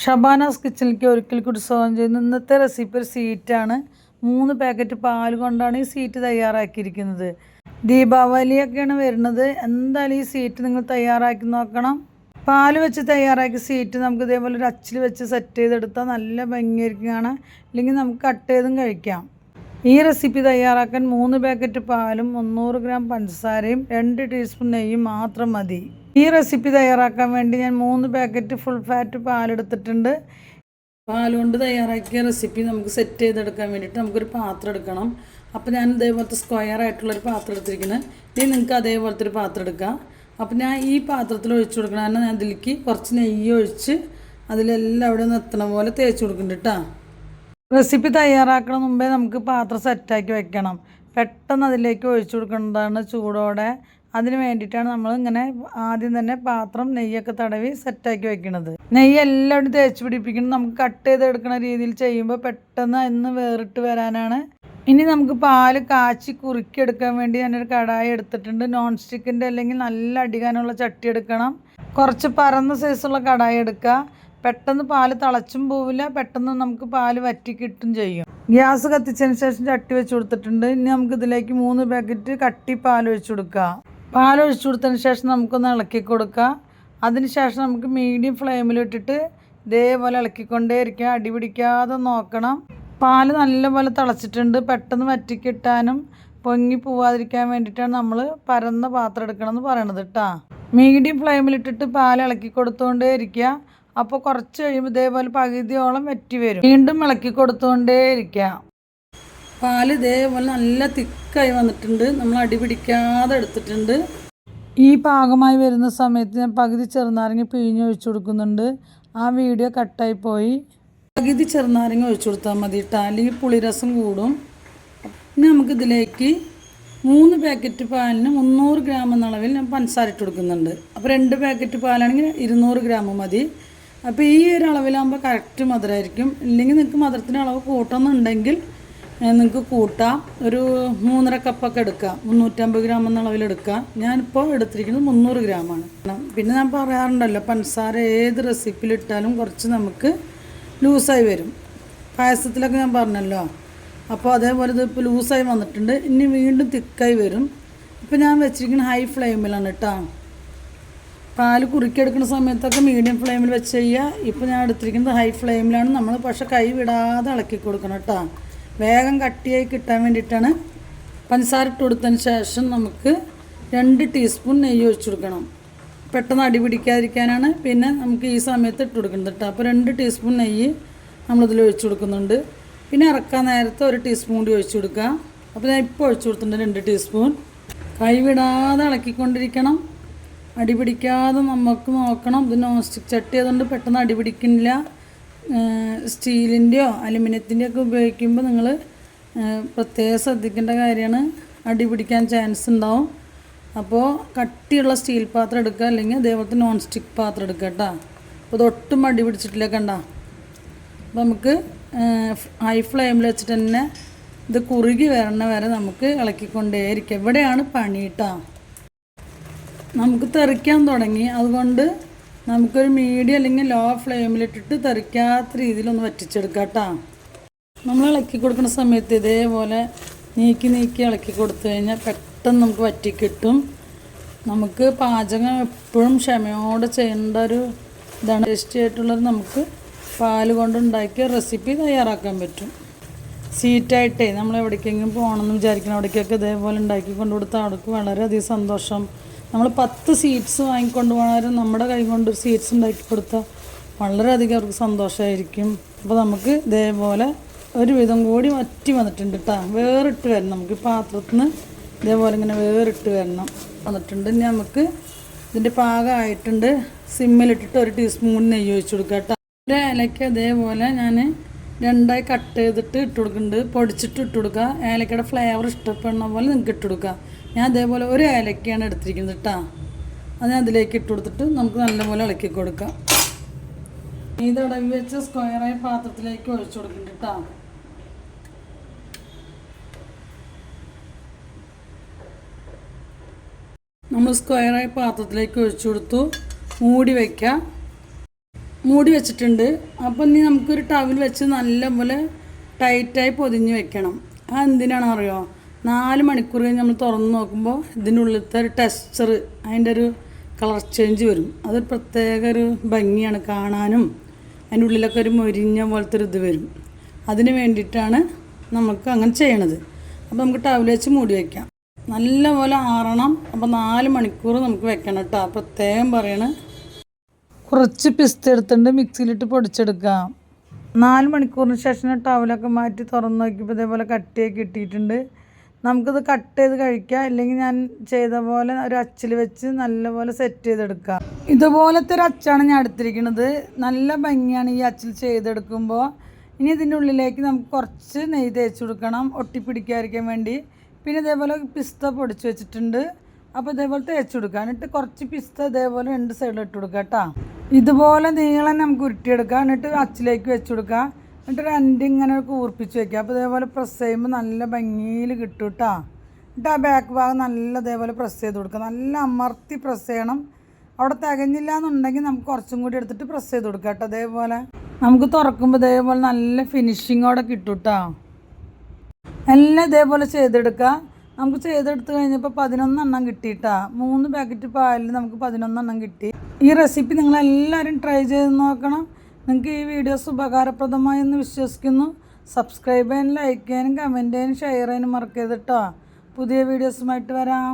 ഷബാനാസ് കിച്ചണിലേക്ക് ഒരിക്കൽ കൂടി സ്വാഗതം ചെയ്യുന്നു. ഇന്നത്തെ റെസിപ്പി ഒരു സീറ്റാണ് മൂന്ന് പാക്കറ്റ് പാൽ കൊണ്ടാണ് ഈ സീറ്റ് തയ്യാറാക്കിയിരിക്കുന്നത്. ദീപാവലിയൊക്കെയാണ് വരുന്നത്. എന്തായാലും ഈ സീറ്റ് നിങ്ങൾ തയ്യാറാക്കി നോക്കണം. പാൽ വെച്ച് തയ്യാറാക്കിയ സീറ്റ് നമുക്ക് ഇതേപോലെ ഒരു അച്ചിൽ വെച്ച് സെറ്റ് ചെയ്തെടുത്താൽ നല്ല ഭംഗിയായിരിക്കും ഇല്ലെങ്കിൽ നമുക്ക് കട്ട് ചെയ്തും കഴിക്കാം. ഈ റെസിപ്പി തയ്യാറാക്കാൻ മൂന്ന് പാക്കറ്റ് പാലും മുന്നൂറ് ഗ്രാം പഞ്ചസാരയും രണ്ട് ടീസ്പൂൺ നെയ്യും മാത്രം മതി. ഈ റെസിപ്പി തയ്യാറാക്കാൻ വേണ്ടി ഞാൻ മൂന്ന് പാക്കറ്റ് ഫുൾ ഫാറ്റ് പാലെടുത്തിട്ടുണ്ട്. പാലുകൊണ്ട് കൊണ്ട് തയ്യാറാക്കിയ റെസിപ്പി നമുക്ക് സെറ്റ് ചെയ്തെടുക്കാൻ വേണ്ടിയിട്ട് നമുക്കൊരു പാത്രം എടുക്കണം. അപ്പോൾ ഞാൻ ഇതേപോലത്തെ സ്ക്വയർ ആയിട്ടുള്ളൊരു പാത്രം എടുത്തിരിക്കുന്നത് ഇനി നിങ്ങൾക്ക് അതേപോലത്തെ ഒരു പാത്രം എടുക്കാം. അപ്പോൾ ഞാൻ ഈ പാത്രത്തിൽ ഒഴിച്ചു കൊടുക്കണം കാരണം ഞാൻ അതിലേക്ക് കുറച്ച് നെയ്യ് ഒഴിച്ച് അതിലെല്ലാം അവിടെ നിന്ന് എത്തണ പോലെ തേച്ച് കൊടുക്കുന്നുണ്ട് കേട്ടോ റെസിപ്പി തയ്യാറാക്കണ മുമ്പേ നമുക്ക് പാത്രം സെറ്റാക്കി വെക്കണം. പെട്ടെന്ന് അതിലേക്ക് ഒഴിച്ചു കൊടുക്കേണ്ടതാണ് ചൂടോടെ. അതിന് വേണ്ടിയിട്ടാണ് നമ്മൾ ഇങ്ങനെ ആദ്യം തന്നെ പാത്രം നെയ്യൊക്കെ തടവി സെറ്റാക്കി വെക്കുന്നത് നെയ്യ് എല്ലാവരും തേച്ച് പിടിപ്പിക്കണം. നമുക്ക് കട്ട് ചെയ്തെടുക്കുന്ന രീതിയിൽ ചെയ്യുമ്പോൾ പെട്ടെന്ന് എന്ന് വേറിട്ട് വരാനാണ്. ഇനി നമുക്ക് പാൽ കാച്ചി കുറുക്കിയെടുക്കാൻ വേണ്ടി ഞാനൊരു കടായി എടുത്തിട്ടുണ്ട്. നോൺ സ്റ്റിക്കിന്റെ അല്ലെങ്കിൽ നല്ല അടികാനുള്ള ചട്ടി എടുക്കണം. കുറച്ച് പരന്ന സൈസുള്ള കടായി എടുക്കുക. പെട്ടെന്ന് പാൽ തിളച്ചും പോവില്ല പെട്ടെന്ന് നമുക്ക് പാൽ വറ്റി കിട്ടും ചെയ്യും. ഗ്യാസ് കത്തിച്ചതിന് ശേഷം ചട്ടി വെച്ച് കൊടുത്തിട്ടുണ്ട്. ഇനി നമുക്ക് ഇതിലേക്ക് മൂന്ന് പാക്കറ്റ് കട്ടി പാൽ ഒഴിച്ചു കൊടുക്കുക പാൽ ഒഴിച്ചു കൊടുത്തതിന് ശേഷം നമുക്കൊന്ന് ഇളക്കി കൊടുക്കുക അതിന് ശേഷം നമുക്ക് മീഡിയം ഫ്ലെയിമിലിട്ടിട്ട് ഇതേപോലെ ഇളക്കിക്കൊണ്ടേ ഇരിക്കുക അടി പിടിക്കാതെ നോക്കണം. പാൽ നല്ലപോലെ തിളച്ചിട്ടുണ്ട്. പെട്ടെന്ന് വറ്റിക്കിട്ടാനും പൊങ്ങി പോവാതിരിക്കാൻ വേണ്ടിയിട്ടാണ് നമ്മൾ പരന്ന പാത്രം എടുക്കണം എന്ന് പറയണത് കേട്ടോ മീഡിയം ഫ്ലെയിമിലിട്ടിട്ട് പാൽ ഇളക്കി കൊടുത്തുകൊണ്ടേ ഇരിക്കുക അപ്പോൾ കുറച്ച് കഴിയുമ്പോൾ ഇതേപോലെ പകുതിയോളം വെറ്റി വരും. വീണ്ടും ഇളക്കി കൊടുത്തുകൊണ്ടേ ഇരിക്കാം. പാൽ ഇതേപോലെ നല്ല തിക്കായി വന്നിട്ടുണ്ട്. നമ്മൾ അടി പിടിക്കാതെ എടുത്തിട്ടുണ്ട്. ഈ പാകമായി വരുന്ന സമയത്ത് ഞാൻ പകുതി ചെറുനാരങ്ങ പിഴിഞ്ഞ് ഒഴിച്ചു കൊടുക്കുന്നുണ്ട്. ആ വീഡിയോ കട്ടായി പോയി. പകുതി ചെറുനാരങ്ങ ഒഴിച്ചു കൊടുത്താൽ മതി കേട്ടോ. അല്ലെങ്കിൽ പുളിരസം കൂടും. ഇനി നമുക്കിതിലേക്ക് മൂന്ന് പാക്കറ്റ് പാലിന് മുന്നൂറ് ഗ്രാം എന്ന അളവിൽ ഞാൻ പഞ്ചസാര ഇട്ട് കൊടുക്കുന്നുണ്ട്. അപ്പോൾ രണ്ട് പാക്കറ്റ് പാലാണെങ്കിൽ ഇരുന്നൂറ് ഗ്രാം മതി. അപ്പോൾ ഈ ഒരു അളവിലാകുമ്പോൾ കറക്റ്റ് മധുരമായിരിക്കും ഇല്ലെങ്കിൽ നിങ്ങൾക്ക് മധുരത്തിന്റെ അളവ് കൂട്ടണമെന്നുണ്ടെങ്കിൽ നിങ്ങൾക്ക് കൂട്ടാം. ഒരു മൂന്നര കപ്പൊക്കെ എടുക്കാം. മുന്നൂറ്റമ്പത് ഗ്രാം എന്ന എടുക്കാം. ഞാനിപ്പോൾ എടുത്തിരിക്കുന്നത് മുന്നൂറ് ഗ്രാമാണ് പിന്നെ ഞാൻ പറയാറുണ്ടല്ലോ പഞ്ചസാര ഏത് റെസിപ്പിയിലിട്ടാലും കുറച്ച് നമുക്ക് ലൂസായി വരും. പായസത്തിലൊക്കെ ഞാൻ പറഞ്ഞല്ലോ. അപ്പോൾ അതേപോലെ ഇത് ഇപ്പോൾ ലൂസായി വന്നിട്ടുണ്ട്. ഇനി വീണ്ടും തിക്കായി വരും. ഇപ്പോൾ ഞാൻ വെച്ചിരിക്കുന്നത് ഹൈ ഫ്ലെയിമിലാണ് കേട്ടോ പാൽ കുറുക്കിയെടുക്കുന്ന സമയത്തൊക്കെ മീഡിയം ഫ്ലെയിമിൽ വെച്ച് ചെയ്യുക. ഇപ്പോൾ ഞാൻ എടുത്തിരിക്കുന്നത് ഹൈ ഫ്ലെയിമിലാണ് നമ്മൾ പക്ഷേ കൈ വിടാതെ ഇളക്കി കൊടുക്കണം കേട്ടോ. വേഗം കട്ടിയായി കിട്ടാൻ വേണ്ടിയിട്ടാണ്. പഞ്ചസാര ഇട്ട് കൊടുത്തതിന് ശേഷം നമുക്ക് രണ്ട് ടീസ്പൂൺ നെയ്യ് ഒഴിച്ചു കൊടുക്കണം. പെട്ടെന്ന് അടി പിടിക്കാതിരിക്കാനാണ്. പിന്നെ നമുക്ക് ഈ സമയത്ത് ഇട്ട് കൊടുക്കുന്നത് കേട്ടോ. അപ്പോൾ രണ്ട് ടീസ്പൂൺ നെയ്യ് നമ്മളിതിൽ ഒഴിച്ചു കൊടുക്കുന്നുണ്ട്. പിന്നെ ഇറക്കാൻ നേരത്തെ ഒരു ടീസ്പൂൺ കൂടി ഒഴിച്ചു കൊടുക്കുക. അപ്പോൾ ഞാൻ ഇപ്പോൾ ഒഴിച്ചു കൊടുത്തിട്ടുണ്ട് രണ്ട് ടീസ്പൂൺ കൈ വിടാതെ ഇളക്കിക്കൊണ്ടിരിക്കണം. അടി പിടിക്കാതെ നമുക്ക് നോക്കണം. ഇത് നോൺ സ്റ്റിക്ക് ചട്ടി അതുകൊണ്ട് പെട്ടെന്ന് അടിപിടിക്കുന്നില്ല സ്റ്റീലിന്റെയോ അലുമിനിയത്തിന്റെയോ ഒക്കെ ഉപയോഗിക്കുമ്പോൾ നിങ്ങൾ പ്രത്യേകം ശ്രദ്ധിക്കേണ്ട കാര്യമാണ്. അടിപിടിക്കാൻ ചാൻസ് ഉണ്ടാവും. അപ്പോൾ കട്ടിയുള്ള സ്റ്റീൽ പാത്രം എടുക്കുക അല്ലെങ്കിൽ അതേപോലത്തെ നോൺ സ്റ്റിക്ക് പാത്രം എടുക്കുക കേട്ടോ. അപ്പോൾ ഇതൊട്ടും അടി പിടിച്ചിട്ടില്ല കണ്ട. അപ്പോൾ നമുക്ക് ഹൈ ഫ്ലെയിമിൽ വെച്ചിട്ട് തന്നെ ഇത് കുറുകി വരണ വരെ നമുക്ക് ഇളക്കിക്കൊണ്ടേയിരിക്കുക എവിടെയാണ് പണി കേട്ടോ. നമുക്ക് തെറിക്കാൻ തുടങ്ങി. അതുകൊണ്ട് നമുക്കൊരു മീഡിയം അല്ലെങ്കിൽ ലോ ഫ്ലെയിമിലിട്ടിട്ട് തെറിക്കാത്ത രീതിയിലൊന്ന് വറ്റിച്ചെടുക്കാം കേട്ടോ നമ്മൾ ഇളക്കി കൊടുക്കുന്ന സമയത്ത് ഇതേപോലെ നീക്കി നീക്കി ഇളക്കി കൊടുത്തു കഴിഞ്ഞാൽ പെട്ടെന്ന് നമുക്ക് വറ്റിക്കിട്ടും നമുക്ക് പാചകം എപ്പോഴും ക്ഷമയോടെ ചെയ്യേണ്ട ഒരു ഇതാണ്. ടേസ്റ്റി ആയിട്ടുള്ളത് നമുക്ക് പാൽ കൊണ്ടുണ്ടാക്കിയ റെസിപ്പി തയ്യാറാക്കാൻ പറ്റും. സീറ്റായിട്ടേ നമ്മൾ എവിടേക്കെങ്കിലും പോകണമെന്ന് വിചാരിക്കണം. അവിടേക്കൊക്കെ ഇതേപോലെ ഉണ്ടാക്കി കൊണ്ടു കൊടുത്താൽ അവർക്ക് വളരെയധികം സന്തോഷം. നമ്മൾ പത്ത് സീറ്റ്സ് വാങ്ങിക്കൊണ്ട് പോകാനും നമ്മുടെ കൈ കൊണ്ട് ഒരു സീറ്റ്സ് ഉണ്ടാക്കി കൊടുത്താൽ വളരെയധികം അവർക്ക് സന്തോഷമായിരിക്കും അപ്പോൾ നമുക്ക് ഇതേപോലെ ഒരു വിധം കൂടി വറ്റി വന്നിട്ടുണ്ട് കേട്ടോ വേറിട്ട് വരണം. നമുക്ക് പാത്രത്തിൽ നിന്ന് ഇതേപോലെ ഇങ്ങനെ വേറിട്ട് വരണം. വന്നിട്ടുണ്ട്. ഇനി നമുക്ക് ഇതിന്റെ പാകമായിട്ടുണ്ട് സിമ്മിലിട്ടിട്ട് ഒരു ടീസ്പൂൺ നെയ്യ് ഒഴിച്ചു കൊടുക്കാം കേട്ടോ ഒരു ഏലക്ക ഇതേപോലെ ഞാൻ രണ്ടായി കട്ട് ചെയ്തിട്ട് ഇട്ട് കൊടുക്കുന്നുണ്ട്. പൊടിച്ചിട്ട് ഇട്ട് കൊടുക്കുക. ഏലക്കയുടെ ഫ്ലേവർ ഇഷ്ടപ്പെടുന്ന പോലെ നിങ്ങൾക്ക് ഇട്ട് കൊടുക്കുക. ഞാൻ അതേപോലെ ഒരു ഏലക്കയാണ് എടുത്തിരിക്കുന്നത് കേട്ടോ അത് അതിലേക്ക് ഇട്ട് കൊടുത്തിട്ട് നമുക്ക് നല്ലപോലെ ഇളക്കി കൊടുക്കാം. ഈ തടവി വെച്ച് സ്ക്വയറായി പാത്രത്തിലേക്ക് ഒഴിച്ചു കൊടുക്കുന്നുണ്ട് കേട്ടോ നമ്മൾ സ്ക്വയറായി പാത്രത്തിലേക്ക് ഒഴിച്ചു കൊടുത്തു. മൂടി വയ്ക്കാം മൂടി വെച്ചിട്ടുണ്ട്. അപ്പം ഇനി നമുക്കൊരു ടവൽ വെച്ച് നല്ലപോലെ ടൈറ്റായി പൊതിഞ്ഞ് വെക്കണം. ആ എന്തിനാണ് അറിയോ നാല് മണിക്കൂർ കഴിഞ്ഞ് നമ്മൾ തുറന്ന് നോക്കുമ്പോൾ ഇതിനുള്ളിലത്തെ ഒരു ടെക്സ്ചർ അതിന്റെ ഒരു കളർ ചേഞ്ച് വരും. അതൊരു പ്രത്യേക ഒരു ഭംഗിയാണ് കാണാനും അതിന്റെ ഉള്ളിലൊക്കെ ഒരു മൊരിഞ്ഞ പോലത്തെ ഒരു ഇത് വരും. അതിന് വേണ്ടിയിട്ടാണ് നമുക്ക് അങ്ങനെ ചെയ്യണത്. അപ്പോൾ നമുക്ക് ടവൽ വെച്ച് മൂടി വയ്ക്കാം നല്ലപോലെ ആറണം. അപ്പോൾ നാല് മണിക്കൂർ നമുക്ക് വെക്കണം കേട്ടോ പ്രത്യേകം പറയണ കുറച്ച് പിസ്ത എടുത്തിട്ട് മിക്സിയിലിട്ട് പൊടിച്ചെടുക്കാം. നാല് മണിക്കൂറിന് ശേഷം ടവലൊക്കെ മാറ്റി തുറന്ന് നോക്കിയപ്പോൾ ഇതേപോലെ കട്ടിയൊക്കെ കിട്ടിയിട്ടുണ്ട്. നമുക്കിത് കട്ട് ചെയ്ത് കഴിക്കാം. ഇല്ലെങ്കിൽ ഞാൻ ചെയ്ത പോലെ ഒരു അച്ചിൽ വെച്ച് നല്ലപോലെ സെറ്റ് ചെയ്തെടുക്കാം. ഇതുപോലത്തെ ഒരു അച്ചാണ് ഞാൻ എടുത്തിരിക്കുന്നത്. നല്ല ഭംഗിയാണ് ഈ അച്ചിൽ ചെയ്തെടുക്കുമ്പോൾ ഇനി ഇതിന്റെ ഉള്ളിലേക്ക് നമുക്ക് കുറച്ച് നെയ്യ് തേച്ച് കൊടുക്കണം. ഒട്ടിപ്പിടിക്കാതിരിക്കാൻ വേണ്ടി. പിന്നെ ഇതേപോലെ പിസ്ത പൊടിച്ച് വെച്ചിട്ടുണ്ട്. അപ്പോൾ ഇതേപോലെ തേച്ച് കൊടുക്കുക എന്നിട്ട് കുറച്ച് പിസ്ത ഇതേപോലെ രണ്ട് സൈഡിൽ ഇട്ട് കൊടുക്കുക കേട്ടോ. ഇതുപോലെ നീളം നമുക്ക് ഉരുട്ടിയെടുക്കുക എന്നിട്ട് അച്ചിലേക്ക് വെച്ച് കൊടുക്കുക എന്നിട്ട് രണ്ട് ഇങ്ങനെ കൂർപ്പിച്ച് വെക്കുക അപ്പോൾ ഇതേപോലെ പ്രസ് ചെയ്യുമ്പോൾ നല്ല ഭംഗിയിൽ കിട്ടും കേട്ടോ. എന്നിട്ട് ആ ബാക്ക് ഭാഗം നല്ല ഇതേപോലെ പ്രസ് ചെയ്ത് കൊടുക്കുക നല്ല അമർത്തി പ്രസ് ചെയ്യണം. അവിടെ തികഞ്ഞില്ല എന്നുണ്ടെങ്കിൽ നമുക്ക് കുറച്ചും കൂടി എടുത്തിട്ട് പ്രസ് ചെയ്ത് കൊടുക്കുക കേട്ടോ അതേപോലെ നമുക്ക് തുറക്കുമ്പോൾ ഇതേപോലെ നല്ല ഫിനിഷിങ്ങോടെ കിട്ടും കേട്ടോ. എല്ലാം ഇതേപോലെ ചെയ്തെടുക്കുക നമുക്ക് ചെയ്തെടുത്ത് കഴിഞ്ഞപ്പോൾ പതിനൊന്നെണ്ണം കിട്ടിയിട്ടാ. മൂന്ന് പാക്കറ്റ് പാലിൽ നമുക്ക് പതിനൊന്നെണ്ണം കിട്ടി. ഈ റെസിപ്പി നിങ്ങൾ എല്ലാവരും ട്രൈ ചെയ്ത് നോക്കണം. നിങ്ങൾക്ക് ഈ വീഡിയോസ് ഉപകാരപ്രദമായി എന്ന് വിശ്വസിക്കുന്നു. സബ്സ്ക്രൈബ് ചെയ്യാനും ലൈക്ക് ചെയ്യാനും കമന്റ് ചെയ്യാനും ഷെയർ ചെയ്യാനും മറക്കരുത് കേട്ടോ പുതിയ വീഡിയോസുമായിട്ട് വരാം.